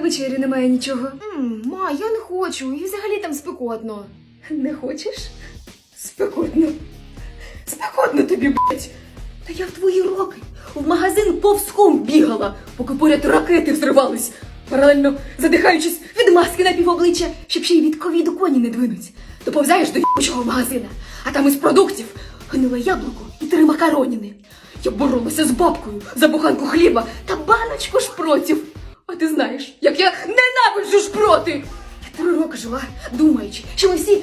вечері немає нічого. М, ма, я не хочу, і взагалі там спекотно. Не хочеш? Спекотно. Спекотно тобі, блять. Та я в твої роки в магазин повзком бігала, поки поряд ракети взривались, паралельно задихаючись від маски на півобличчя, щоб ще й від ковіду коні не двинуть. Доповзаєш до єбучого магазина, а там із продуктів гниле яблуко і три макароніни. Я боролася з бабкою за буханку хліба та баночку шпротів. А ти знаєш, як я ненавиджу шпроти! Я три роки жила, думаючи, що ми всі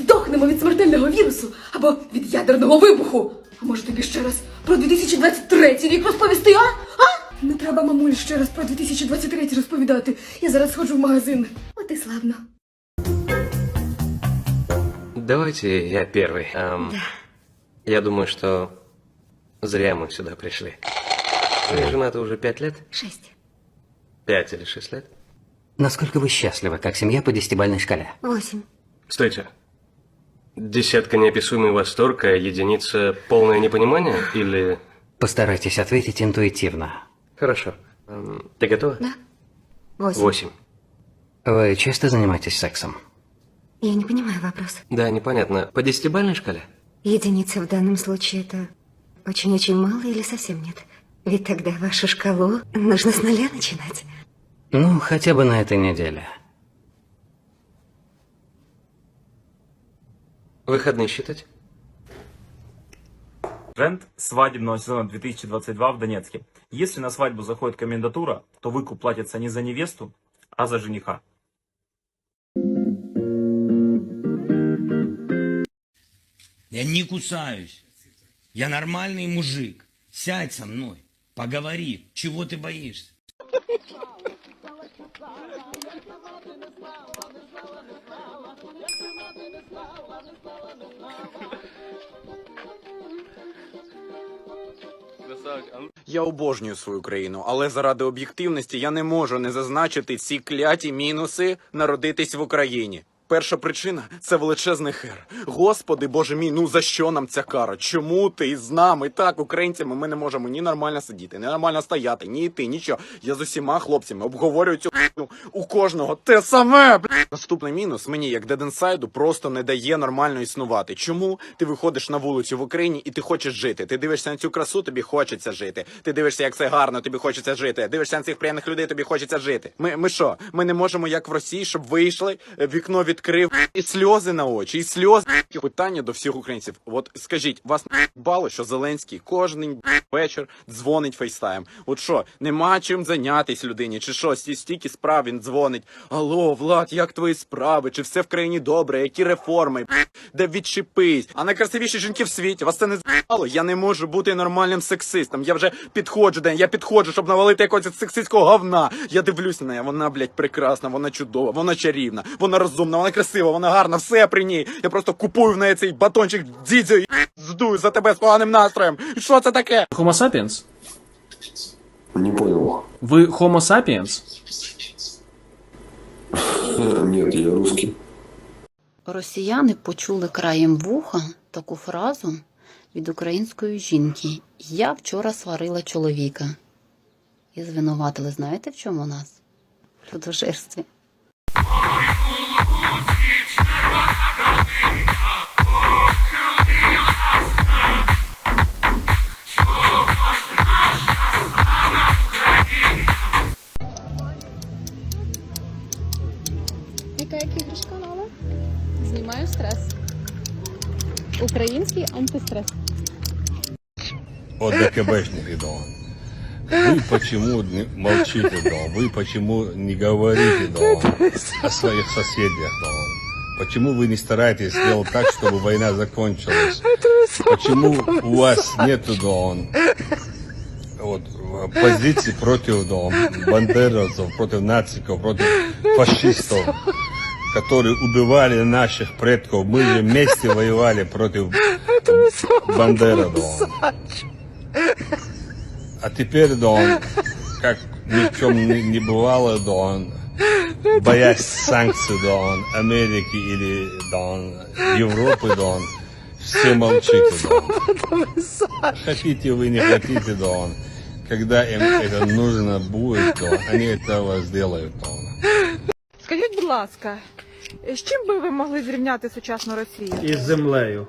здохнемо від смертельного вірусу або від ядерного вибуху. А може тобі ще раз про 2023 рік розповісти, а? А? Не треба, мамуль, ще раз про 2023 розповідати. Я зараз сходжу в магазин. От і славно. Давайте я первый. Эм, Я думаю, что зря мы сюда пришли. Вы женаты уже пять лет? Шесть. Пять или шесть лет? Насколько вы счастливы, как семья по десятибальной шкале? Восемь. Стойте. Десятка неописуемый восторг, а единица полное непонимание? Или... Постарайтесь ответить интуитивно. Хорошо. Эм, Ты готова? Да. Восемь. Восемь. Вы часто занимаетесь сексом? Я не понимаю вопрос. Да, непонятно. По десятибальной шкале? Единица в данном случае это очень-очень мало или совсем нет? Ведь тогда вашу шкалу нужно с нуля начинать. Ну, хотя бы на этой неделе. Выходные считать? Тренд свадебного сезона 2022 в Донецке. Если на свадьбу заходит комендатура, то выкуп платится не за невесту, а за жениха. Я не кусаюсь. Я нормальный мужик. Сядь со мной. Поговори. Чего ты боишься? Я обожнюю свою країну, але заради об'єктивності я не можу не зазначити ці кляті мінуси народитись в Україні. Перша причина це величезний хер. Господи Боже мій, ну за що нам ця кара? Чому ти з нами? Так, українцями ми не можемо ні нормально сидіти, ні нормально стояти, ні йти, нічого. Я з усіма хлопцями обговорюю цю у кожного те саме. бля. Наступний мінус мені, як деденсайду, просто не дає нормально існувати. Чому ти виходиш на вулицю в Україні і ти хочеш жити? Ти дивишся на цю красу, тобі хочеться жити. Ти дивишся, як це гарно, тобі хочеться жити. Дивишся на цих приємних людей, тобі хочеться жити. Ми, ми? Ми не можемо, як в Росії, щоб вийшли, е, вікно відкрив і сльози на очі, і сльози. Питання до всіх українців. От скажіть, вас бало, що Зеленський кожен вечір дзвонить фейстайм. От що, нема чим зайнятись людині, чи що, сті- стільки справ він дзвонить. Алло, Влад, як твої справи? Чи все в країні добре? Які реформи? Де відчепись? А найкрасивіші жінки в світі. Вас це не з**ало? Я не можу бути нормальним сексистом. Я вже підходжу день, я підходжу, щоб навалити якогось сексистського говна. Я дивлюсь на неї, вона, блядь, прекрасна, вона чудова, вона чарівна, вона розумна, вона красива, вона гарна, все при ній. Я просто купую в неї цей батончик дзідзю і здую за тебе з поганим настроєм. І Що це таке? Homo sapiens? Не понял. Вы Homo sapiens? Нет, я русский. Росіяни почули краєм вуха таку фразу від української жінки. Я вчора сварила чоловіка. І звинуватили, знаєте, в чому нас? В людожерстві. Знімаю стрес. Український антистрес. О, ДКБшники, да. Вы почему не молчите, да? Вы почему не говорите, да, о своих соседях, да? Почему вы не стараетесь сделать так, чтобы война закончилась? Почему у вас нету, да, вот, позиций против, да, бандеровцев, против нациков, против фашистов, которые убивали наших предков? Мы же вместе воевали против Бандера, да. А теперь, да, он, как ни в чем не, не бывало, да, он, боясь санкций, да, он, Америки или, да, он, Европы, да, он, все молчите, да. он. Хотите вы, не хотите, да, он, когда им это нужно будет, то они этого сделают, да. он. Скажіть, будь ласка, з чим би ви могли зрівняти сучасну Росію? Із землею.